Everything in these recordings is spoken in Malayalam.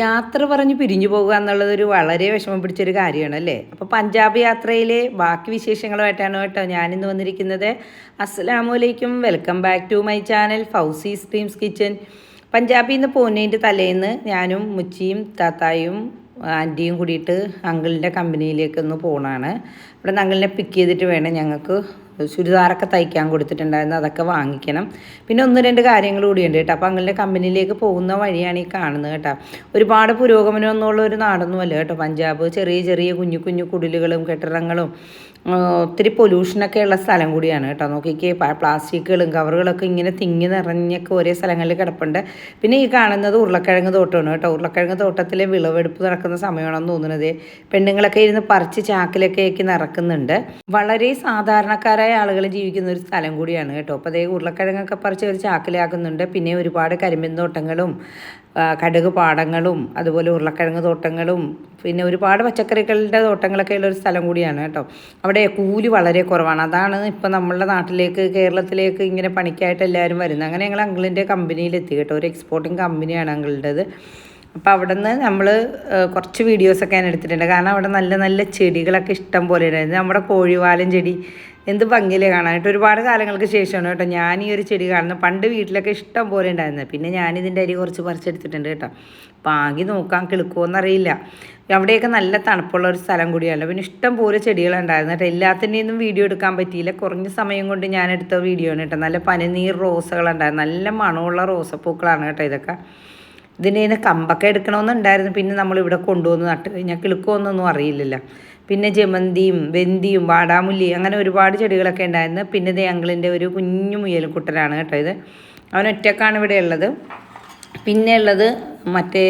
യാത്ര പറഞ്ഞ് പിരിഞ്ഞു പോകുക എന്നുള്ളത് ഒരു വളരെ വിഷമം പിടിച്ചൊരു കാര്യമാണ് അല്ലേ അപ്പോൾ പഞ്ചാബ് യാത്രയിലെ ബാക്കി വിശേഷങ്ങളുമായിട്ടാണ് കേട്ടോ ഞാനിന്ന് വന്നിരിക്കുന്നത്. അസ്സലാമലൈക്കും. Welcome back to my channel Fousi streams kitchen. പഞ്ചാബിൽ നിന്ന് പോകുന്നതിന്റെ തലേന്ന് ഞാനും മുച്ചിയും താത്തായും ആന്റിയും കൂടിയിട്ട് അങ്കിളിന്റെ കമ്പനിയിലേക്കൊന്ന് പോകണമാണ് ഇവിടെ നിന്ന് അങ്കിളിനെ പിക്ക് ചെയ്തിട്ട് വേണം ഞങ്ങൾക്ക് ചുരിദാറൊക്കെ തയ്ക്കാൻ കൊടുത്തിട്ടുണ്ടായിരുന്നു അതൊക്കെ വാങ്ങിക്കണം. പിന്നെ ഒന്ന് രണ്ട് കാര്യങ്ങൾ കൂടിയുണ്ട് കേട്ടോ. അപ്പോൾ അങ്ങനെ കമ്പനിയിലേക്ക് പോകുന്ന വഴിയാണ് ഈ കാണുന്നത് കേട്ടോ. ഒരുപാട് പുരോഗമനം എന്നുള്ള ഒരു നാടൊന്നുമല്ല കേട്ടോ. പഞ്ചാബ് ചെറിയ ചെറിയ കുഞ്ഞു കുഞ്ഞു കുടിലുകളും കെട്ടിടങ്ങളും ഒത്തിരി പൊല്യൂഷനൊക്കെ ഉള്ള സ്ഥലം കൂടിയാണ് കേട്ടോ. നോക്കിക്കേ പ്ലാസ്റ്റിക്കുകളും കവറുകളൊക്കെ ഇങ്ങനെ തിങ്ങി നിറഞ്ഞൊക്കെ ഒരേ സ്ഥലങ്ങളിൽ കിടപ്പുണ്ട്. പിന്നെ ഈ കാണുന്നത് ഉരുളക്കിഴങ്ങ് തോട്ടമാണ് കേട്ടോ. ഉരുളക്കിഴങ്ങ് തോട്ടത്തിലെ വിളവെടുപ്പ് നടക്കുന്ന സമയമാണെന്ന് തോന്നുന്നത്. പെണ്ണുങ്ങളൊക്കെ ഇരുന്ന് പറിച്ച് ചാക്കിലൊക്കെ ആക്കി നിറക്കുന്നുണ്ട്. വളരെ സാധാരണക്കാരായ ആളുകൾ ജീവിക്കുന്ന ഒരു സ്ഥലം കൂടിയാണ് കേട്ടോ. അപ്പോൾ അതേ ഉരുളക്കിഴങ്ങൊക്കെ പറിച്ച് ഒരു ചാക്കിലാക്കുന്നുണ്ട്. പിന്നെ ഒരുപാട് കരിമ്പിൻ തോട്ടങ്ങളും കടുക് പാടങ്ങളും അതുപോലെ ഉരുളക്കിഴങ്ങ് തോട്ടങ്ങളും പിന്നെ ഒരുപാട് പച്ചക്കറികളുടെ തോട്ടങ്ങളൊക്കെ ഉള്ള ഒരു സ്ഥലം കൂടിയാണ് കേട്ടോ. അവിടെ കൂലി വളരെ കുറവാണ്. അതാണ് ഇപ്പം നമ്മളുടെ നാട്ടിലേക്ക് കേരളത്തിലേക്ക് ഇങ്ങനെ പണിക്കായിട്ട് എല്ലാവരും വരുന്നത്. അങ്ങനെ ഞങ്ങൾ അങ്കിളിന്റെ കമ്പനിയിലെത്തി കേട്ടോ. ഒരു എക്സ്പോർട്ടിങ് കമ്പനിയാണ് അങ്കിളുടേത് അപ്പോൾ അവിടെ നിന്ന് നമ്മൾ കുറച്ച് വീഡിയോസൊക്കെ ഞാൻ എടുത്തിട്ടുണ്ട്. കാരണം അവിടെ നല്ല നല്ല ചെടികളൊക്കെ ഇഷ്ടം പോലെ ഉണ്ടായിരുന്നു. നമ്മുടെ കോഴിവാലൻ ചെടി എന്ത് ഭംഗിയിലേ കാണാനായിട്ട് ഒരുപാട് കാലങ്ങൾക്ക് ശേഷമാണ് കേട്ടോ ഞാൻ ഈ ഒരു ചെടി കാണുന്നത്. പണ്ട് വീട്ടിലൊക്കെ ഇഷ്ടം പോലെ ഉണ്ടായിരുന്നത് പിന്നെ ഞാനിതിന്റെ അരി കുറച്ച് പറിച്ചെടുത്തിട്ടുണ്ട് കേട്ടോ. പാകി നോക്കാൻ കിളുക്കുമോയെന്നറിയില്ല അവിടെയൊക്കെ നല്ല തണുപ്പുള്ള ഒരു സ്ഥലം കൂടിയല്ലോ പിന്നെ ഇഷ്ടം പോലെ ചെടികളുണ്ടായിരുന്നു കേട്ടോ. എല്ലാത്തിന്റെയൊന്നും വീഡിയോ എടുക്കാൻ പറ്റിയില്ല. കുറഞ്ഞ സമയം കൊണ്ട് ഞാൻ എടുത്ത വീഡിയോ ആണ് കേട്ടോ. നല്ല പനിനീർ റോസകളുണ്ടായിരുന്നു നല്ല മണമുള്ള റോസപ്പൂക്കളാണ് കേട്ടോ ഇതൊക്കെ. ഇതിന്റെ നിന്ന് കമ്പൊക്കെ എടുക്കണമെന്നുണ്ടായിരുന്നു. പിന്നെ നമ്മൾ ഇവിടെ കൊണ്ടുവന്ന് നട്ട് കഴിഞ്ഞാൽ കിളുക്കുമെന്നൊന്നും അറിയില്ലല്ലോ. പിന്നെ ജമന്തിയും വെന്തിയും വാടാമുല്ലി അങ്ങനെ ഒരുപാട് ചെടികളൊക്കെ ഉണ്ടായിരുന്നു. പിന്നെ ദേ അങ്കിളിന്റെ ഒരു കുഞ്ഞു മുയൽ കുട്ടനാണ് കേട്ടോ ഇത്. അവൻ ഒറ്റക്കാണ് ഇവിടെ ഉള്ളത്. പിന്നെ ഉള്ളത് മറ്റേ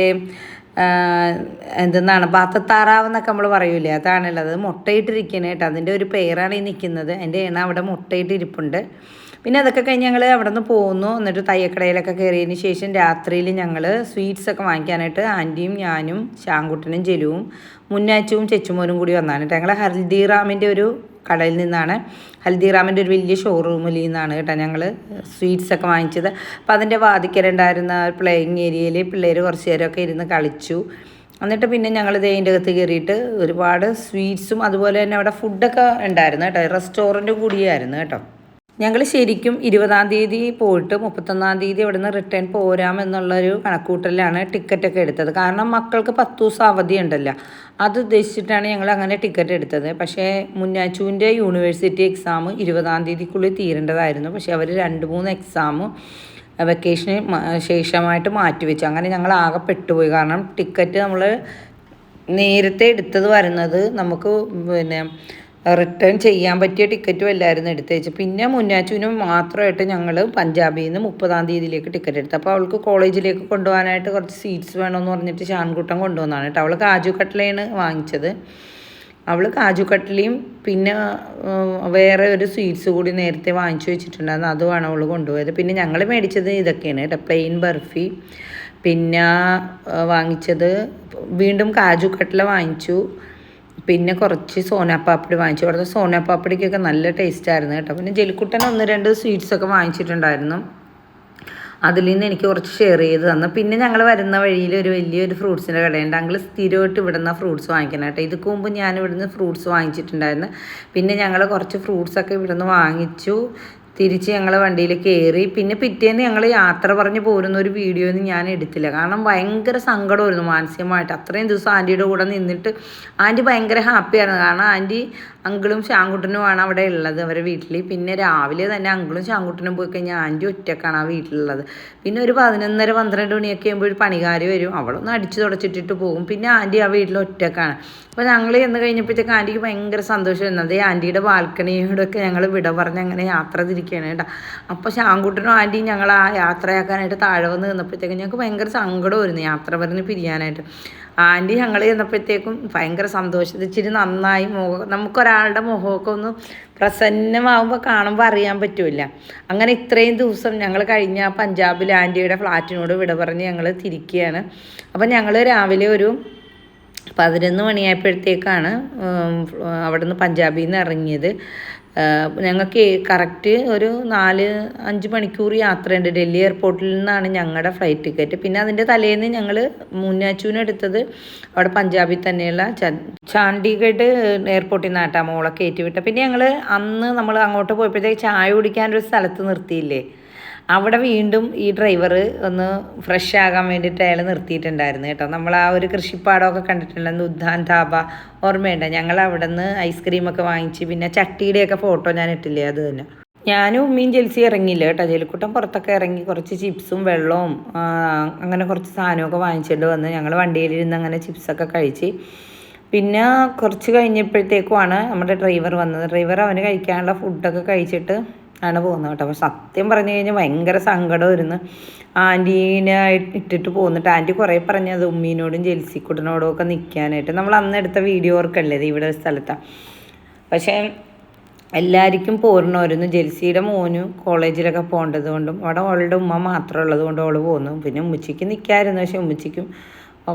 എന്തെന്നാണ് ബാത്തത്താറാവ് എന്നൊക്കെ നമ്മൾ പറയൂലേ അതാണുള്ളത്. മുട്ടയിട്ടിരിക്കുന്നത് കേട്ടോ. അതിന്റെ ഒരു പേരാണ് ഈ നിൽക്കുന്നത്. എന്റെ എണ്ണ അവിടെ മുട്ടയിട്ട് ഇരിപ്പുണ്ട് പിന്നെ അതൊക്കെ കഴിഞ്ഞ് ഞങ്ങൾ അവിടെ നിന്ന് പോന്നു. എന്നിട്ട് തയ്യക്കടയിലൊക്കെ കയറിയതിന് ശേഷം രാത്രിയിൽ ഞങ്ങൾ സ്വീറ്റ്സ് ഒക്കെ വാങ്ങിക്കാനായിട്ട് ആന്റിയും ഞാനും ശാങ്കുട്ടനും ജലുവും മുന്നാച്ചുവും ചെച്ചുമോനും കൂടി വന്നാണ് കേട്ടോ. ഞങ്ങൾ ഹൽദിറാമിന്റെ ഒരു കടയിൽ നിന്നാണ്. ഹൽദിറാമിന്റെ ഒരു വലിയ ഷോറൂമിൽ നിന്നാണ് കേട്ടോ ഞങ്ങൾ സ്വീറ്റ്സ് ഒക്കെ വാങ്ങിച്ചത്. അപ്പോൾ അതിന്റെ വാതിക്കലുണ്ടായിരുന്ന പ്ലേയിങ് ഏരിയയിൽ പിള്ളേർ കുറച്ച് നേരമൊക്കെ ഇരുന്ന് കളിച്ചു. എന്നിട്ട് പിന്നെ ഞങ്ങൾ ഇതിന്റെ അകത്ത് കയറിയിട്ട് ഒരുപാട് സ്വീറ്റ്സും അതുപോലെ തന്നെ അവിടെ ഫുഡൊക്കെ ഉണ്ടായിരുന്നു കേട്ടോ. റെസ്റ്റോറന്റ് കൂടിയായിരുന്നു കേട്ടോ. ഞങ്ങൾ ശരിക്കും ഇരുപതാം തീയതി പോയിട്ട് മുപ്പത്തൊന്നാം തീയതി അവിടെ നിന്ന് റിട്ടേൺ പോരാമെന്നുള്ളൊരു കണക്കൂട്ടലാണ് ടിക്കറ്റൊക്കെ എടുത്തത്. കാരണം മക്കൾക്ക് പത്ത് ദിവസം അവധി ഉണ്ടല്ലോ. അത് ഉദ്ദേശിച്ചിട്ടാണ് ഞങ്ങൾ അങ്ങനെ ടിക്കറ്റ് എടുത്തത്. പക്ഷേ മുന്നാച്ചുവിന്റെ യൂണിവേഴ്സിറ്റി എക്സാം ഇരുപതാം തീയതിക്കുള്ളിൽ തീരേണ്ടതായിരുന്നു. പക്ഷേ അവർ രണ്ട് മൂന്ന് എക്സാം വെക്കേഷന് ശേഷമായിട്ട് മാറ്റിവെച്ചു അങ്ങനെ ഞങ്ങൾ ആകെ പെട്ടുപോയി. കാരണം ടിക്കറ്റ് നമ്മൾ നേരത്തെ എടുത്തത് വരുന്നത് നമുക്ക് പിന്നെ റിട്ടേൺ ചെയ്യാൻ പറ്റിയ ടിക്കറ്റും എല്ലാവരും എടുത്തേച്ച്. പിന്നെ മുന്നാച്ചുവിന് മാത്രമായിട്ട് ഞങ്ങൾ പഞ്ചാബിൽ നിന്ന് മുപ്പതാം തീയതിയിലേക്ക് ടിക്കറ്റ് എടുത്തു. അപ്പോൾ അവൾക്ക് കോളേജിലേക്ക് കൊണ്ടുപോകാനായിട്ട് കുറച്ച് സീറ്റ്സ് വേണമെന്ന് പറഞ്ഞിട്ട് ഷാൻകുട്ടം കൊണ്ടുവന്നാണ് കേട്ടോ. അവൾ കാജു കട്ട്ലയാണ് വാങ്ങിച്ചത്. അവൾ കാജു കട്ട്ലിയും പിന്നെ വേറെ ഒരു സ്വീറ്റ്സ് കൂടി നേരത്തെ വാങ്ങിച്ചു വെച്ചിട്ടുണ്ടായിരുന്നു. അതുമാണ് അവൾ കൊണ്ടുപോയത്. പിന്നെ ഞങ്ങൾ മേടിച്ചത് ഇതൊക്കെയാണ് കേട്ടോ. പ്ലെയിൻ ബർഫി. പിന്നെ വാങ്ങിച്ചത് വീണ്ടും കാജു കട്ട്ല വാങ്ങിച്ചു. പിന്നെ കുറച്ച് സോനാപ്പാപ്പിടി വാങ്ങിച്ചു. അവിടുത്തെ സോനാപ്പാപ്പിടിക്കൊക്കെ നല്ല ടേസ്റ്റ് ആയിരുന്നു കേട്ടോ. പിന്നെ ജെലിക്കുട്ടൻ ഒന്ന് രണ്ട് സ്വീറ്റ്സൊക്കെ വാങ്ങിച്ചിട്ടുണ്ടായിരുന്നു. അതിൽ നിന്ന് എനിക്ക് കുറച്ച് ഷെയർ ചെയ്ത് തന്നു. പിന്നെ ഞങ്ങൾ വരുന്ന വഴിയിൽ ഒരു വലിയൊരു ഫ്രൂട്ട്സിന്റെ കടയുണ്ട്. അങ്ങൾ സ്ഥിരമായിട്ട് ഇവിടെ നിന്ന് ഫ്രൂട്ട്സ് വാങ്ങിക്കണം കേട്ടോ. ഇതുക്ക് മുമ്പ് ഞാൻ ഇവിടുന്ന് ഫ്രൂട്ട്സ് വാങ്ങിച്ചിട്ടുണ്ടായിരുന്നു. പിന്നെ ഞങ്ങൾ കുറച്ച് ഫ്രൂട്ട്സൊക്കെ ഇവിടുന്ന് വാങ്ങിച്ചു. തിരിച്ച് ഞങ്ങൾ വണ്ടിയിൽ കയറി. പിന്നെ പിറ്റേന്ന് ഞങ്ങൾ യാത്ര പറഞ്ഞ് പോരുന്ന ഒരു വീഡിയോ ഒന്നും ഞാൻ എടുത്തില്ല. കാരണം ഭയങ്കര സങ്കടമായിരുന്നു മാനസികമായിട്ട്. അത്രയും ദിവസം ആന്റിയുടെ കൂടെ നിന്നിട്ട് ആന്റി ഭയങ്കര ഹാപ്പിയായിരുന്നു കാരണം ആന്റി അങ്കിളും ശാങ്കുട്ടനുമാണ് അവിടെ ഉള്ളത് അവരെ വീട്ടിൽ പിന്നെ രാവിലെ തന്നെ അങ്കിളും ശാങ്കുട്ടനും പോയി കഴിഞ്ഞാൽ ആന്റി ഒറ്റക്കാണ് ആ വീട്ടിലുള്ളത്. പിന്നെ ഒരു പതിനൊന്നര പന്ത്രണ്ട് മണിയൊക്കെ ആകുമ്പോൾ ഒരു പണികാരി വരും. അവളൊന്ന് അടിച്ചു തുടച്ചിട്ടിട്ട് പോകും. പിന്നെ ആന്റി ആ വീട്ടിൽ ഒറ്റക്കാണ്. അപ്പോൾ ഞങ്ങൾ ചെന്ന് കഴിഞ്ഞപ്പോഴത്തേക്ക് ആന്റിക്ക് ഭയങ്കര സന്തോഷമായിരുന്നു അതേ ആന്റിയുടെ ബാൽക്കണിയോടൊക്കെ ഞങ്ങൾ വിട പറഞ്ഞ് അങ്ങനെ യാത്ര തിരിക്കുകയാണ് കേട്ടോ. അപ്പോൾ ശാങ്കുട്ടനും ആന്റിയും ഞങ്ങൾ ആ യാത്രയാക്കാനായിട്ട് താഴെ വന്ന് നിന്നപ്പോഴത്തേക്കും ഞങ്ങൾക്ക് ഭയങ്കര സങ്കടമായിരുന്നു യാത്ര പറഞ്ഞ് പിരിയാനായിട്ട്. ആന്റി ഞങ്ങൾ ചെന്നപ്പോഴത്തേക്കും ഭയങ്കര സന്തോഷം. ഇച്ചിരി നന്നായി മുഖം നമുക്കൊരാളുടെ മുഖമൊക്കെ ഒന്ന് പ്രസന്നമാകുമ്പോൾ കാണുമ്പോൾ അറിയാൻ പറ്റില്ല. അങ്ങനെ ഇത്രയും ദിവസം ഞങ്ങൾ കഴിഞ്ഞ പഞ്ചാബിൽ ആന്റിയുടെ ഫ്ലാറ്റിനോട് വിട പറഞ്ഞ് ഞങ്ങൾ തിരിക്കുകയാണ്. അപ്പം ഞങ്ങൾ രാവിലെ ഒരു പതിനൊന്ന് മണിയായപ്പോഴത്തേക്കാണ് അവിടെ നിന്ന് പഞ്ചാബിൽ നിന്ന് ഇറങ്ങിയത്. ഞങ്ങൾക്ക് കറക്റ്റ് ഒരു നാല് അഞ്ച് മണിക്കൂർ യാത്രയുണ്ട്. ഡൽഹി എയർപോർട്ടിൽ നിന്നാണ് ഞങ്ങളുടെ ഫ്ലൈറ്റ് ടിക്കറ്റ് പിന്നെ അതിന്റെ തലേന്ന് ഞങ്ങൾ മുന്നാച്ചൂന് എടുത്തത് അവിടെ പഞ്ചാബിൽ തന്നെയുള്ള ചാണ്ഡിഗഡ് എയർപോർട്ടിൽ നിന്നാട്ടാ മോളെ കയറ്റി വിട്ടത്. പിന്നെ ഞങ്ങൾ അന്ന് നമ്മൾ അങ്ങോട്ട് പോയപ്പോഴത്തേക്ക് ചായ കുടിക്കാനൊരു സ്ഥലത്ത് നിർത്തിയില്ലേ? അവിടെ വീണ്ടും ഈ ഡ്രൈവർ ഒന്ന് ഫ്രഷ് ആകാൻ വേണ്ടിയിട്ട് അയാൾ നിർത്തിയിട്ടുണ്ടായിരുന്നു കേട്ടോ. നമ്മൾ ആ ഒരു കൃഷിപ്പാടമൊക്കെ കണ്ടിട്ടുണ്ടായിരുന്നു ഉദ്ധാൻ ധാബ ഓർമ്മയുണ്ട്? ഞങ്ങൾ അവിടെ നിന്ന് ഐസ്ക്രീമൊക്കെ വാങ്ങിച്ച് പിന്നെ ചട്ടിയുടെയൊക്കെ ഫോട്ടോ ഞാൻ ഇട്ടില്ലേ അത് തന്നെ. ഞാനും ഉമ്മയും ജെൽസി ഇറങ്ങിയില്ല കേട്ടോ. ജെലിക്കുട്ടൻ പുറത്തൊക്കെ ഇറങ്ങി കുറച്ച് ചിപ്സും വെള്ളവും അങ്ങനെ കുറച്ച് സാധനമൊക്കെ വാങ്ങിച്ചിട്ട് വന്ന് ഞങ്ങൾ വണ്ടിയിലിരുന്ന് അങ്ങനെ ചിപ്സൊക്കെ കഴിച്ച് പിന്നെ കുറച്ച് കഴിഞ്ഞപ്പോഴത്തേക്കുമാണ് നമ്മുടെ ഡ്രൈവർ വന്നത്. ഡ്രൈവർ അവന് കഴിക്കാനുള്ള ഫുഡൊക്കെ കഴിച്ചിട്ട് ആണ് പോകുന്നത് കേട്ടോ. അപ്പോൾ സത്യം പറഞ്ഞു കഴിഞ്ഞാൽ ഭയങ്കര സങ്കടമായിരുന്നു ആന്റീനെ ഇട്ടിട്ട് പോന്നിട്ട് ആന്റി കുറേ പറഞ്ഞു പറഞ്ഞത് ഉമ്മീനോടും ജെൽസിക്കുട്ടനോടും ഒക്കെ നിൽക്കാനായിട്ട്. നമ്മൾ അന്ന് എടുത്ത വീഡിയോ ഓർക്കല്ലേ ഇവിടെ സ്ഥലത്താണ് പക്ഷേ എല്ലാവർക്കും പോരണമായിരുന്നു ജെൽസിയുടെ മോനും കോളേജിലൊക്കെ പോകേണ്ടത് കൊണ്ടും അവിടെ അവളുടെ ഉമ്മ മാത്രമുള്ളത് കൊണ്ട് അവൾ പോന്നു. പിന്നെ ഉമ്മച്ചിക്ക് നിൽക്കാമായിരുന്നു പക്ഷേ ഉമ്മച്ചിക്കും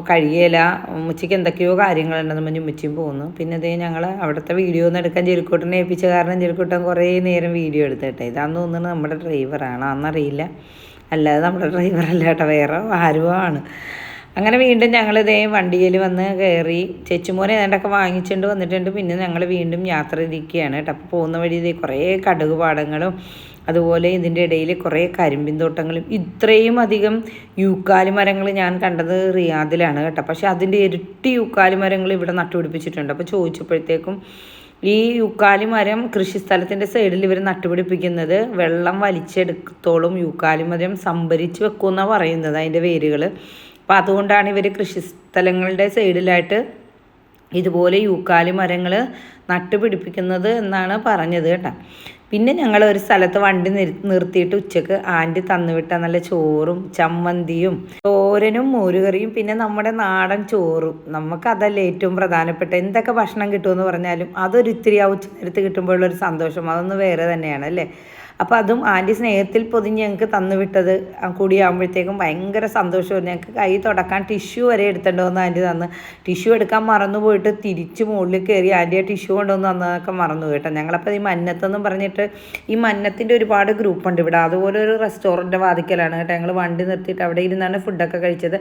കഴിയേല. ഉമ്മച്ചിക്ക് എന്തൊക്കെയോ കാര്യങ്ങളുണ്ടെന്ന് പറഞ്ഞ് ഉമ്മച്ചിയും പോകുന്നു പിന്നെ അതേ ഞങ്ങൾ അവിടുത്തെ വീഡിയോ ഒന്നും എടുക്കാൻ ജെലിക്കൂട്ടനെ ഏൽപ്പിച്ച കാരണം ജെലിക്കൂട്ടൻ കുറേ നേരം വീഡിയോ എടുത്തിട്ടെ ഇതാന്ന് തോന്നുന്നത് നമ്മുടെ ഡ്രൈവറാണ് അന്നറിയില്ല അല്ലാതെ നമ്മുടെ ഡ്രൈവറല്ല കേട്ടോ. വേറെ ആരുമോ ആണ്. അങ്ങനെ വീണ്ടും ഞങ്ങൾ ഇതേ വണ്ടിയിൽ വന്ന് കയറി ചെച്ചുമോനെ ഏതാണ്ടൊക്കെ വാങ്ങിച്ചുകൊണ്ട് വന്നിട്ടുണ്ട്. പിന്നെ ഞങ്ങൾ വീണ്ടും യാത്ര ഇരിക്കുകയാണ് കേട്ടോ. അപ്പോൾ പോകുന്ന വഴി ഇതേ കുറേ കടുക് പാടങ്ങളും അതുപോലെ ഇതിന്റെ ഇടയിൽ കുറേ കരിമ്പിൻ തോട്ടങ്ങളും ഇത്രയും അധികം യൂക്കാലി മരങ്ങൾ ഞാൻ കണ്ടത് റിയാദിലാണ് കേട്ടോ. പക്ഷേ അതിന്റെ ഇരട്ടി യൂക്കാലി മരങ്ങൾ ഇവിടെ നട്ടുപിടിപ്പിച്ചിട്ടുണ്ട്. അപ്പോൾ ചോദിച്ചപ്പോഴത്തേക്കും ഈ യൂക്കാലി മരം കൃഷിസ്ഥലത്തിന്റെ സൈഡിൽ ഇവർ നട്ടുപിടിപ്പിക്കുന്നത് വെള്ളം വലിച്ചെടുത്തോളും യൂക്കാലി മരം സംഭരിച്ച് വെക്കുമെന്നാണ് പറയുന്നത് അതിന്റെ വേരുകൾ അപ്പോൾ അതുകൊണ്ടാണ് ഇവർ കൃഷിസ്ഥലങ്ങളുടെ സൈഡിലായിട്ട് ഇതുപോലെ യൂക്കാലി മരങ്ങൾ നട്ടുപിടിപ്പിക്കുന്നത് എന്നാണ് പറഞ്ഞത് കേട്ടോ. പിന്നെ ഞങ്ങൾ ഒരു സ്ഥലത്ത് വണ്ടി നിർ നിർത്തിയിട്ട് ഉച്ചയ്ക്ക് ആന്റി തന്നുവിട്ട നല്ല ചോറും ചമ്മന്തിയും തോരനും മോരുകറിയും പിന്നെ നമ്മുടെ നാടൻ ചോറും. നമുക്കതല്ലേ ഏറ്റവും പ്രധാനപ്പെട്ട എന്തൊക്കെ ഭക്ഷണം കിട്ടുമെന്ന് പറഞ്ഞാലും അതൊരു ഇത്തിരി ആ ഉച്ച നേരത്ത് കിട്ടുമ്പോഴുള്ളൊരു സന്തോഷം. അതൊന്ന് വേറെ തന്നെയാണ് അല്ലേ? അപ്പോൾ അതും ആന്റി സ്നേഹത്തിൽ പൊതിഞ്ഞ് ഞങ്ങൾക്ക് തന്നു വിട്ടത്. കൂടിയാകുമ്പോഴത്തേക്കും ഭയങ്കര സന്തോഷമായിരുന്നു. ഞങ്ങൾക്ക് കൈ തുടക്കാൻ ടിഷ്യൂ വരെ എടുത്തിട്ട് വന്ന് ആന്റി തന്ന്. ടിഷ്യൂ എടുക്കാൻ മറന്നു പോയിട്ട് തിരിച്ച് മുകളിൽ കയറി ആന്റി ആ ടിഷ്യൂ കൊണ്ടുവന്ന് തന്നതൊക്കെ മറന്നു കേട്ടോ. ഞങ്ങളപ്പോൾ ഈ മന്നത്തെന്നും പറഞ്ഞിട്ട് ഈ മന്നത്തിന്റെ ഒരുപാട് ഗ്രൂപ്പുണ്ട് ഇവിടെ. അതുപോലെ ഒരു റെസ്റ്റോറന്റ് വാതിക്കലാണ് കേട്ടോ. ഞങ്ങൾ വണ്ടി നിർത്തിയിട്ട് അവിടെ ഇരുന്നാണ് ഫുഡൊക്കെ കഴിച്ചത്.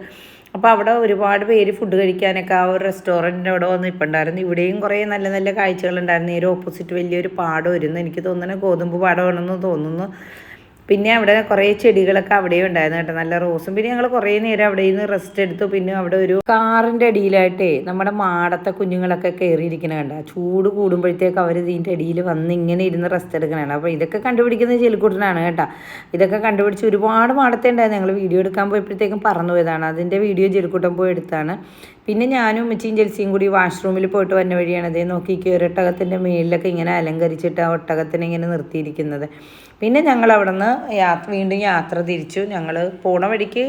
അപ്പോൾ അവിടെ ഒരുപാട് പേര് ഫുഡ് കഴിക്കാനൊക്കെ ആ ഒരു റെസ്റ്റോറന്റിന്റെ അവിടെ വന്ന് ഇവിടെയും കുറേ നല്ല നല്ല കാഴ്ചകളുണ്ടായിരുന്നു. നേരെ ഓപ്പോസിറ്റ് വലിയൊരു പാടം വരുന്നു എനിക്ക് തോന്നുന്നു ഗോതമ്പ് പാടമാണെന്ന് തോന്നുന്നു. പിന്നെ അവിടെ കുറേ ചെടികളൊക്കെ അവിടെയും ഉണ്ടായിരുന്നു കേട്ടോ. നല്ല റോസും. പിന്നെ ഞങ്ങൾ കുറേ നേരം അവിടെ നിന്ന് റെസ്റ്റ് എടുത്തു. പിന്നെ അവിടെ ഒരു കാറിന്റെ അടിയിലായിട്ടേ നമ്മുടെ മാടത്തെ കുഞ്ഞുങ്ങളൊക്കെ കയറിയിരിക്കണ കണ്ട? ചൂട് കൂടുമ്പോഴത്തേക്ക് അവർ ഇതിന്റെ അടിയിൽ വന്ന് ഇങ്ങനെ ഇരുന്ന് റെസ്റ്റ് എടുക്കണതാണ്. അപ്പോൾ ഇതൊക്കെ കണ്ടുപിടിക്കുന്ന ചെലിക്കുട്ടനാണ് കേട്ടോ. ഇതൊക്കെ കണ്ടുപിടിച്ച് ഒരുപാട് മാടത്തെ ഉണ്ടായിരുന്നു. ഞങ്ങൾ വീഡിയോ എടുക്കാൻ പോയപ്പോഴത്തേക്കും പറന്നു പോയതാണ്. അതിന്റെ വീഡിയോ ചെലിക്കുട്ടൻ പോയി എടുത്താണ്. പിന്നെ ഞാനും ഉമ്മച്ചിയും ജെൽസിയും കൂടി വാഷ്റൂമിൽ പോയിട്ട് വന്ന വഴിയാണ് അതേ നോക്കി ഒരൊട്ടകത്തിന്റെ മേളിലൊക്കെ ഇങ്ങനെ അലങ്കരിച്ചിട്ട് ആ ഒട്ടകത്തിനെ ഇങ്ങനെ നിർത്തിയിരിക്കുന്നത്. പിന്നെ ഞങ്ങൾ അവിടെ നിന്ന് യാത്ര വീണ്ടും യാത്ര തിരിച്ചു. ഞങ്ങൾ പോണ വഴിക്ക്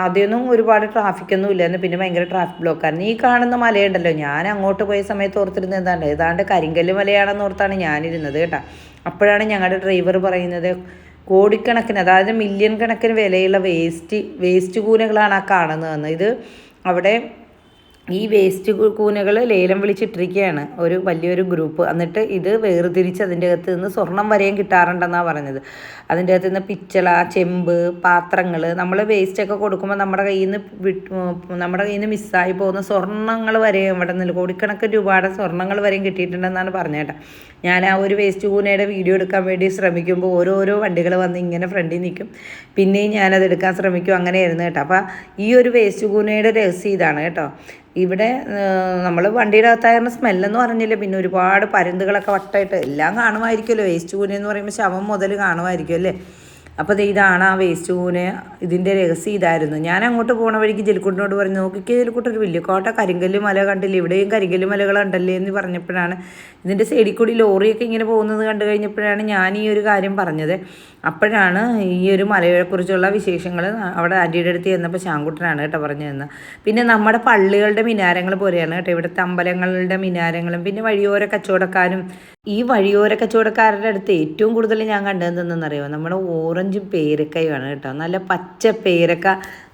ആദ്യമൊന്നും ഒരുപാട് ട്രാഫിക്കൊന്നും ഇല്ലായിരുന്നു. പിന്നെ ഭയങ്കര ട്രാഫിക് ബ്ലോക്കായിരുന്നു ഈ കാണുന്ന മലയുണ്ടല്ലോ ഞാൻ അങ്ങോട്ട് പോയ സമയത്ത് ഓർത്തിരുന്നത് എന്താണ്ട്? ഏതാണ്ട് കരിങ്കല്ല് മലയാണെന്ന് ഓർത്താണ് ഞാനിരുന്നത് കേട്ടോ. അപ്പോഴാണ് ഞങ്ങളുടെ ഡ്രൈവർ പറയുന്നത് കോടിക്കണക്കിന് അതായത് മില്യൺ കണക്കിന് വിലയുള്ള വേസ്റ്റ് വേസ്റ്റ് കൂനകളാണ് ആ കാണുന്നതെന്ന് ഇത് അവിടെ ഈ വേസ്റ്റ് കൂനകൾ ലേലം വിളിച്ചിട്ടിരിക്കുകയാണ് ഒരു വലിയൊരു ഗ്രൂപ്പ്. എന്നിട്ട് ഇത് വേർതിരിച്ച് അതിന്റെ അകത്ത് നിന്ന് സ്വർണം വരെയും കിട്ടാറുണ്ടെന്നാണ് പറഞ്ഞത്. അതിന്റെ അകത്ത് നിന്ന് പിച്ചള ചെമ്പ് പാത്രങ്ങൾ നമ്മൾ വേസ്റ്റൊക്കെ കൊടുക്കുമ്പോൾ നമ്മുടെ കയ്യിൽ നിന്ന് നമ്മുടെ കയ്യിൽ നിന്ന് മിസ്സായി പോകുന്ന സ്വർണങ്ങൾ വരെയും ഇവിടെ നിന്ന് കോടിക്കണക്കിന് രൂപയുടെ സ്വർണങ്ങൾ വരെയും കിട്ടിയിട്ടുണ്ടെന്നാണ് പറഞ്ഞേട്ടാ ഞാൻ ആ ഒരു വേസ്റ്റ് കൂനയുടെ വീഡിയോ എടുക്കാൻ വേണ്ടി ശ്രമിക്കുമ്പോൾ ഓരോരോ വണ്ടികൾ വന്ന് ഇങ്ങനെ ഫ്രണ്ടിൽ നിൽക്കും. പിന്നെയും ഞാനത് എടുക്കാൻ ശ്രമിക്കും. അങ്ങനെയായിരുന്നു കേട്ടോ. അപ്പോൾ ഈ ഒരു വേസ്റ്റ് കൂനയുടെ രഹസ്യം ഇതാണ് കേട്ടോ. ഇവിടെ നമ്മൾ വണ്ടിയുടെ അകത്തായിരുന്ന സ്മെല്ലെന്ന് പറഞ്ഞില്ല പിന്നെ ഒരുപാട് പരുന്തുകളൊക്കെ വട്ടമായിട്ട് എല്ലാം കാണുമായിരിക്കുമല്ലോ. വേസ്റ്റ് കൂന എന്ന് പറയുമ്പോൾ ശവം മുതൽ കാണുമായിരിക്കും അല്ലേ? അപ്പോൾ ഇതാണ് ആ വേസ്റ്റ് കൂന. ഇതിന്റെ രഹസ്യം ഇതായിരുന്നു. ഞാൻ അങ്ങോട്ട് പോണ വഴിക്ക് ജലിക്കുട്ടിനോട് പറഞ്ഞു നോക്കിക്കേ ജലിക്കുട്ടി ഒരു വലിയ കോട്ട കരിങ്കല്ല് മല കണ്ടില്ലേ? ഇവിടെയും കരിങ്കല്ല് മലകളുണ്ടല്ലേ എന്ന് പറഞ്ഞപ്പോഴാണ് ഇതിന്റെ സൈഡിൽ കൂടി ലോറിയൊക്കെ ഇങ്ങനെ പോകുന്നത് കണ്ടു കഴിഞ്ഞപ്പോഴാണ് ഞാൻ ഈ ഒരു കാര്യം പറഞ്ഞത്. അപ്പോഴാണ് ഈ ഒരു മലയെക്കുറിച്ചുള്ള വിശേഷങ്ങൾ അവിടെ അടിയുടെ അടുത്ത് ചെന്നപ്പോൾ ശാങ്കുട്ടനാണ് കേട്ടോ പറഞ്ഞു തന്നത്. പിന്നെ നമ്മുടെ പള്ളികളുടെ മിനാരങ്ങൾ പോലെയാണ് കേട്ടോ. ഇവിടുത്തെ അമ്പലങ്ങളുടെ മിനാരങ്ങളും പിന്നെ വഴിയോര കച്ചവടക്കാരും. ഈ വഴിയോര കച്ചവടക്കാരുടെ അടുത്ത് ഏറ്റവും കൂടുതൽ ഞാൻ കണ്ടതെന്തെന്നറിയോ നമ്മുടെ ഓറഞ്ചും പേരക്കയുമാണ് കേട്ടോ. നല്ല പച്ച പേരക്ക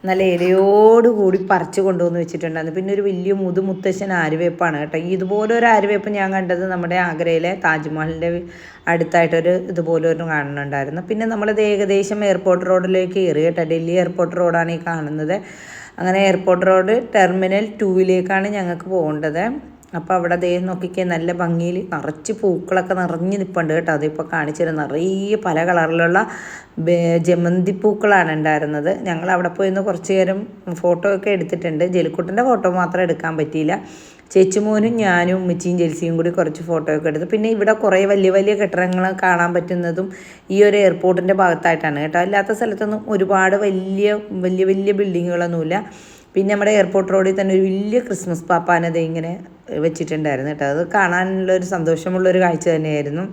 നല്ല ഇലയോട് കൂടി പറിച്ച് കൊണ്ടുവന്ന് വെച്ചിട്ടുണ്ടായിരുന്നു. പിന്നെ ഒരു വലിയ മുതുമുത്തശ്ശൻ ആരുവേപ്പാണ് കേട്ടോ. ഇതുപോലെ ഒരു ആര്യവേപ്പ് ഞാൻ കണ്ടത് നമ്മുടെ ആഗ്രയിലെ താജ്മഹലിന്റെ അടുത്തായിട്ടൊരു ഇതുപോലെ ഒരു കാണുന്നുണ്ടായിരുന്നു. പിന്നെ നമ്മളത് ഏകദേശം എയർപോർട്ട് റോഡിലേക്ക് കയറി കേട്ടോ. ഡൽഹി എയർപോർട്ട് റോഡാണ് ഈ കാണുന്നത്. അങ്ങനെ എയർപോർട്ട് റോഡ് ടെർമിനൽ ടൂവിലേക്കാണ് ഞങ്ങൾക്ക് പോകേണ്ടത്. അപ്പോൾ അവിടെ ദേ നോക്കിക്കേ നല്ല ഭംഗിയിൽ നിറച്ച് പൂക്കളൊക്കെ നിറഞ്ഞ് നിൽപ്പുണ്ട് കേട്ടോ. അതിപ്പോൾ കാണിച്ചു നിറയെ പല കളറിലുള്ള ജമന്തി പൂക്കളാണ് ഉണ്ടായിരുന്നത്. ഞങ്ങൾ അവിടെ പോയിന്ന് കുറച്ച് നേരം ഫോട്ടോ ഒക്കെ എടുത്തിട്ടുണ്ട്. ജലിക്കുട്ടന്റെ ഫോട്ടോ മാത്രം എടുക്കാൻ പറ്റിയില്ല. ചേച്ചിമോനും ഞാനും ഉമ്മച്ചിയും ജെൽസിയും കൂടി കുറച്ച് ഫോട്ടോ ഒക്കെ എടുത്തു. പിന്നെ ഇവിടെ കുറേ വലിയ വലിയ കെട്ടിടങ്ങൾ കാണാൻ പറ്റുന്നതും ഈ ഒരു എയർപോർട്ടിന്റെ ഭാഗത്തായിട്ടാണ് കേട്ടോ. അല്ലാത്ത സ്ഥലത്തൊന്നും ഒരുപാട് വലിയ വലിയ വലിയ ബിൽഡിങ്ങുകളൊന്നുമില്ല പിന്നെ നമ്മുടെ എയർപോർട്ട് റോഡിൽ തന്നെ ഒരു വലിയ ക്രിസ്മസ് പാപ്പാനത് ഇങ്ങനെ വെച്ചിട്ടുണ്ടായിരുന്നു കേട്ടോ. അത് കാണാനുള്ള ഒരു സന്തോഷമുള്ളൊരു കാഴ്ച തന്നെയായിരുന്നു.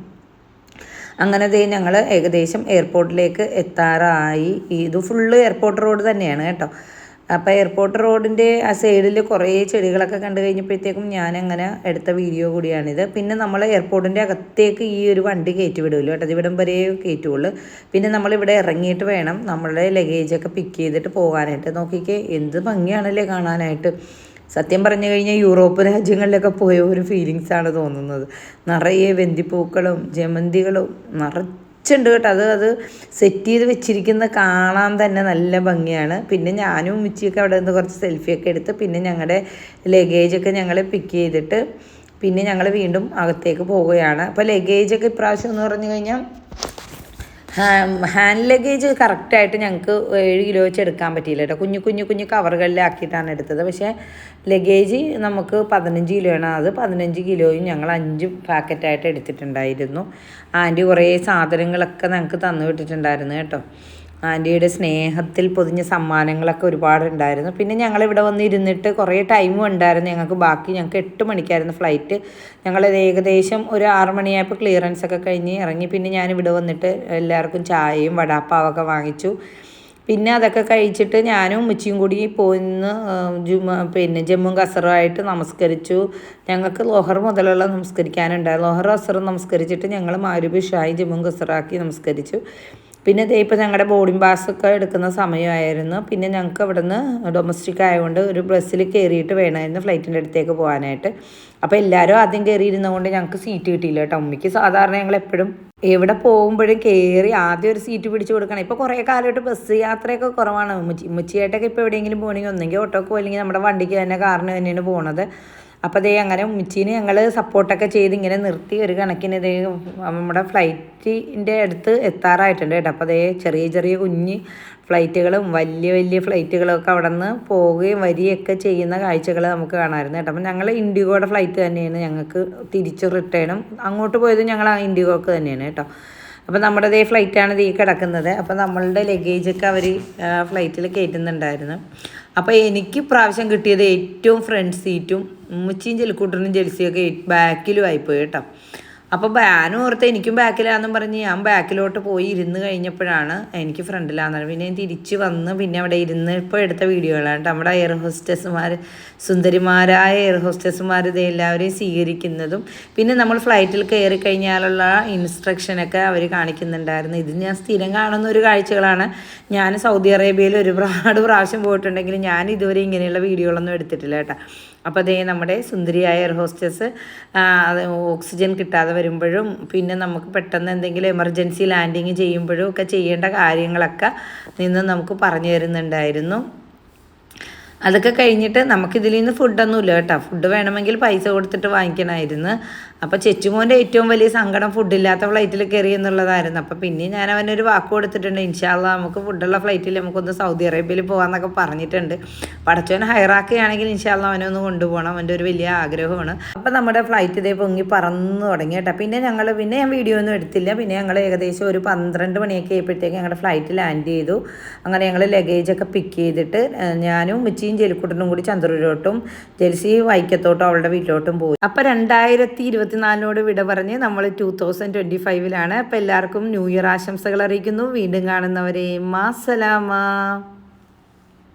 അങ്ങനെ ദേ ഞങ്ങൾ ഏകദേശം എയർപോർട്ടിലേക്ക് എത്താറായി. ഇത് ഫുള്ള് എയർപോർട്ട് റോഡ് തന്നെയാണ് കേട്ടോ. അപ്പോൾ എയർപോർട്ട് റോഡിന്റെ ആ സൈഡിൽ കുറേ ചെടികളൊക്കെ കണ്ടു കഴിഞ്ഞപ്പോഴത്തേക്കും ഞാനങ്ങനെ എടുത്ത വീഡിയോ കൂടിയാണിത്. പിന്നെ നമ്മൾ എയർപോർട്ടിന്റെ അകത്തേക്ക് ഈ ഒരു വണ്ടി കയറ്റി വിടുമല്ലോ കേട്ടോ ഇവിടം വരെ കയറ്റുള്ളൂ. പിന്നെ നമ്മളിവിടെ ഇറങ്ങിയിട്ട് വേണം നമ്മളുടെ ലഗേജൊക്കെ പിക്ക് ചെയ്തിട്ട് പോകാനായിട്ട്. നോക്കിക്കേ എന്ത് ഭംഗിയാണല്ലേ കാണാനായിട്ട്. സത്യം പറഞ്ഞു കഴിഞ്ഞാൽ യൂറോപ്പ് രാജ്യങ്ങളിലൊക്കെ പോയ ഒരു ഫീലിങ്സാണ് തോന്നുന്നത്. നിറയെ വെന്തിപ്പൂക്കളും ജമന്തികളും നിറ ഉണ്ട് കേട്ടോ. അത് അത് സെറ്റ് ചെയ്ത് വെച്ചിരിക്കുന്ന കാണാൻ തന്നെ നല്ല ഭംഗിയാണ്. പിന്നെ ഞാനും ഉമ്മച്ചിയൊക്കെ അവിടെ നിന്ന് കുറച്ച് സെൽഫിയൊക്കെ എടുത്ത് പിന്നെ ഞങ്ങളുടെ ലഗേജൊക്കെ ഞങ്ങൾ പിക്ക് ചെയ്തിട്ട് പിന്നെ ഞങ്ങൾ വീണ്ടും അകത്തേക്ക് പോവുകയാണ്. അപ്പോൾ ലഗേജൊക്കെ ഇപ്രാവശ്യം എന്ന് പറഞ്ഞു കഴിഞ്ഞാൽ ഹാൻഡ് ലഗേജ് കറക്റ്റായിട്ട് ഞങ്ങൾക്ക് ഏഴ് കിലോ വെച്ച് എടുക്കാൻ പറ്റിയില്ല കേട്ടോ. കുഞ്ഞു കുഞ്ഞു കുഞ്ഞു കവറുകളിലാക്കിയിട്ടാണ് എടുത്തത്. പക്ഷേ ലഗേജ് നമുക്ക് പതിനഞ്ച് കിലോയാണ് അത് പതിനഞ്ച് കിലോയും ഞങ്ങൾ അഞ്ച് പാക്കറ്റായിട്ട് എടുത്തിട്ടുണ്ടായിരുന്നു. ആന്റി കുറേ സാധനങ്ങളൊക്കെ ഞങ്ങൾക്ക് തന്നു വിട്ടിട്ടുണ്ടായിരുന്നു കേട്ടോ. ആന്റിയുടെ സ്നേഹത്തിൽ പൊതിഞ്ഞ സമ്മാനങ്ങളൊക്കെ ഒരുപാടുണ്ടായിരുന്നു. പിന്നെ ഞങ്ങളിവിടെ വന്ന് ഇരുന്നിട്ട് കുറേ ടൈമും ഉണ്ടായിരുന്നു. ഞങ്ങൾക്ക് ബാക്കി ഞങ്ങൾക്ക് എട്ട് മണിക്കായിരുന്നു ഫ്ലൈറ്റ് ഞങ്ങൾ ഏകദേശം ഒരു ആറ് മണിയായപ്പോൾ ക്ലിയറൻസ് ഒക്കെ കഴിഞ്ഞ് ഇറങ്ങി. പിന്നെ ഞാനിവിടെ വന്നിട്ട് എല്ലാവർക്കും ചായയും വടാപ്പാവൊക്കെ വാങ്ങിച്ചു. പിന്നെ അതൊക്കെ കഴിച്ചിട്ട് ഞാനും ഉമ്മച്ചിയും കൂടി പോയിന്ന് ജുമ പിന്നെ ജമ്മു കസറുമായിട്ട് നമസ്കരിച്ചു. ഞങ്ങൾക്ക് ലോഹർ മുതലുള്ള നമസ്കരിക്കാനുണ്ടായിരുന്നു. ലോഹർ അസറും നമസ്കരിച്ചിട്ട് ഞങ്ങൾ മാരുബി ഷായി ജമ്മു കസറാക്കി നമസ്കരിച്ചു. പിന്നെ ഇതേ ഇപ്പോൾ ഞങ്ങളുടെ ബോർഡിംഗ് ഒക്കെ എടുക്കുന്ന സമയമായിരുന്നു. പിന്നെ ഞങ്ങൾക്ക് അവിടെ നിന്ന് ഡൊമസ്റ്റിക് ആയതുകൊണ്ട് ഒരു ബസ്സിൽ കയറിയിട്ട് വേണമായിരുന്നു ഫ്ലൈറ്റിന്റെ അടുത്തേക്ക് പോകാനായിട്ട്. അപ്പോൾ എല്ലാവരും ആദ്യം കയറിയിരുന്നതുകൊണ്ട് ഞങ്ങൾക്ക് സീറ്റ് കിട്ടിയില്ല കേട്ടോ. അമ്മയ്ക്ക് സാധാരണ ഞങ്ങൾ എപ്പോഴും എവിടെ പോകുമ്പോഴും കയറി ആദ്യം ഒരു സീറ്റ് പിടിച്ച് കൊടുക്കണം. ഇപ്പോൾ കുറേ കാലമായിട്ട് ബസ് യാത്രയൊക്കെ കുറവാണ്. ഉമ്മച്ചി ഉമ്മച്ചിയായിട്ടൊക്കെ ഇപ്പോൾ എവിടെയെങ്കിലും പോകണമെങ്കിൽ ഒന്നെങ്കിൽ ഓട്ടോക്ക് അല്ലെങ്കിൽ നമ്മുടെ വണ്ടിക്ക് തന്നെ കാറിന് തന്നെയാണ് പോണത്. അപ്പോൾ അതേ അങ്ങനെ ഉമ്മച്ചീനെ ഞങ്ങൾ സപ്പോർട്ടൊക്കെ ചെയ്ത് ഇങ്ങനെ നിർത്തി ഒരു കണക്കിന് ഇതേ നമ്മുടെ ഫ്ലൈറ്റിന്റെ അടുത്ത് എത്താറായിട്ടുണ്ട് കേട്ടോ. അപ്പോൾ അതേ ചെറിയ ചെറിയ കുഞ്ഞ് ഫ്ലൈറ്റുകളും വലിയ വലിയ ഫ്ലൈറ്റുകളൊക്കെ അവിടെ നിന്ന് പോവുകയും വരികയൊക്കെ ചെയ്യുന്ന കാഴ്ചകൾ നമുക്ക് കാണാമായിരുന്നു കേട്ടോ. അപ്പം ഞങ്ങൾ ഇൻഡിഗോയുടെ ഫ്ലൈറ്റ് തന്നെയാണ് ഞങ്ങൾക്ക് തിരിച്ച് റിട്ടേണും അങ്ങോട്ട് പോയത് ഞങ്ങൾ ആ ഇൻഡിഗോക്ക് തന്നെയാണ് കേട്ടോ. അപ്പോൾ നമ്മുടെ ഇതേ ഫ്ലൈറ്റാണ് ഈ കിടക്കുന്നത്. അപ്പോൾ നമ്മളുടെ ലഗേജൊക്കെ അവർ ഫ്ലൈറ്റിൽ കയറ്റുന്നുണ്ടായിരുന്നു. അപ്പോൾ എനിക്ക് പ്രാവശ്യം കിട്ടിയത് ഏറ്റവും ഫ്രണ്ട് സീറ്റും ഉമ്മച്ചിയും ജലിക്കൂട്ടനും ജെൽസിയൊക്കെ ബാക്കിലും ആയിപ്പോയി കേട്ടോ. അപ്പോൾ ബാൻ ഓർത്ത് എനിക്കും ബാക്കിലാണെന്നും പറഞ്ഞ് ഞാൻ ബാക്കിലോട്ട് പോയി ഇരുന്ന് കഴിഞ്ഞപ്പോഴാണ് എനിക്ക് ഫ്രണ്ടിലാന്ന് പിന്നെ തിരിച്ച് വന്ന് പിന്നെ അവിടെ ഇരുന്ന് ഇപ്പോൾ എടുത്ത വീഡിയോകളാണ് നമ്മുടെ എയർ ഹോസ്റ്റസ്മാർ സുന്ദരിമാരായ എയർ ഹോസ്റ്റസ്മാർ ഇത് എല്ലാവരെയും സ്വീകരിക്കുന്നതും പിന്നെ നമ്മൾ ഫ്ലൈറ്റിൽ കയറി കഴിഞ്ഞാലുള്ള ഇൻസ്ട്രക്ഷനൊക്കെ അവർ കാണിക്കുന്നുണ്ടായിരുന്നു. ഇത് ഞാൻ സ്ഥിരം കാണുന്ന ഒരു കാഴ്ചകളാണ്. ഞാൻ സൗദി അറേബ്യയിൽ ഒരുപാട് പ്രാവശ്യം പോയിട്ടുണ്ടെങ്കിൽ ഞാൻ ഇതുവരെ ഇങ്ങനെയുള്ള വീഡിയോകളൊന്നും എടുത്തിട്ടില്ല കേട്ടോ. അപ്പോൾ അതേ നമ്മുടെ സുന്ദരിയായ എയർ ഹോസ്റ്റസ് ഓക്സിജൻ കിട്ടാതെ വരുമ്പോഴും പിന്നെ നമുക്ക് പെട്ടെന്ന് എന്തെങ്കിലും എമർജൻസി ലാൻഡിങ് ചെയ്യുമ്പോഴും ഒക്കെ ചെയ്യേണ്ട കാര്യങ്ങളൊക്കെ നിന്ന് നമുക്ക് പറഞ്ഞു തരുന്നുണ്ടായിരുന്നു. അതൊക്കെ കഴിഞ്ഞിട്ട് നമുക്കിതിൽ നിന്ന് ഫുഡൊന്നുമില്ല കേട്ടോ. ഫുഡ് വേണമെങ്കിൽ പൈസ കൊടുത്തിട്ട് വാങ്ങിക്കണമായിരുന്നു. അപ്പോൾ ചെച്ചുമോന്റെ ഏറ്റവും വലിയ സങ്കടം ഫുഡില്ലാത്ത ഫ്ലൈറ്റിൽ കയറി എന്നുള്ളതായിരുന്നു. അപ്പോൾ പിന്നെ ഞാൻ അവനൊരു വാക്ക് കൊടുത്തിട്ടുണ്ട്. ഇൻഷാല്ല നമുക്ക് ഫുഡുള്ള ഫ്ലൈറ്റിൽ നമുക്കൊന്ന് സൗദി അറേബ്യയിൽ പോകാമെന്നൊക്കെ പറഞ്ഞിട്ടുണ്ട്. പടച്ചവൻ ഹൈറാക്കുകയാണെങ്കിൽ ഇൻഷാല്ല അവനെ ഒന്ന് കൊണ്ടുപോകണം. അവന്റെ ഒരു വലിയ ആഗ്രഹമാണ്. അപ്പോൾ നമ്മുടെ ഫ്ലൈറ്റ് ഇതേ പൊങ്ങി പറന്നു തുടങ്ങി കേട്ടോ. പിന്നെ ഞങ്ങൾ പിന്നെ ഞാൻ വീഡിയോ ഒന്നും എടുത്തില്ല. പിന്നെ ഞങ്ങൾ ഏകദേശം ഒരു പന്ത്രണ്ട് മണിയൊക്കെ ആയപ്പോഴത്തേക്ക് ഞങ്ങളുടെ ഫ്ലൈറ്റ് ലാൻഡ് ചെയ്തു. അങ്ങനെ ഞങ്ങൾ ലഗേജൊക്കെ പിക്ക് ചെയ്തിട്ട് ഞാനും മിച്ചിയും ജലിക്കുട്ടനും കൂടി ചന്ദ്രൂരോട്ടും ജെൽസി വൈക്കത്തോട്ടും അവളുടെ വീട്ടിലോട്ടും പോയി. അപ്പോൾ രണ്ടായിരത്തി ഇരുപത്തിനാലിനോട് വിട പറഞ്ഞ് നമ്മൾ ടു തൗസൻഡ് ട്വന്റി ഫൈവിലാണ് അപ്പോൾ എല്ലാവർക്കും ന്യൂ ഇയർ ആശംസകൾ അറിയിക്കുന്നു. വീണ്ടും കാണുന്നവരെ മാസലാമ.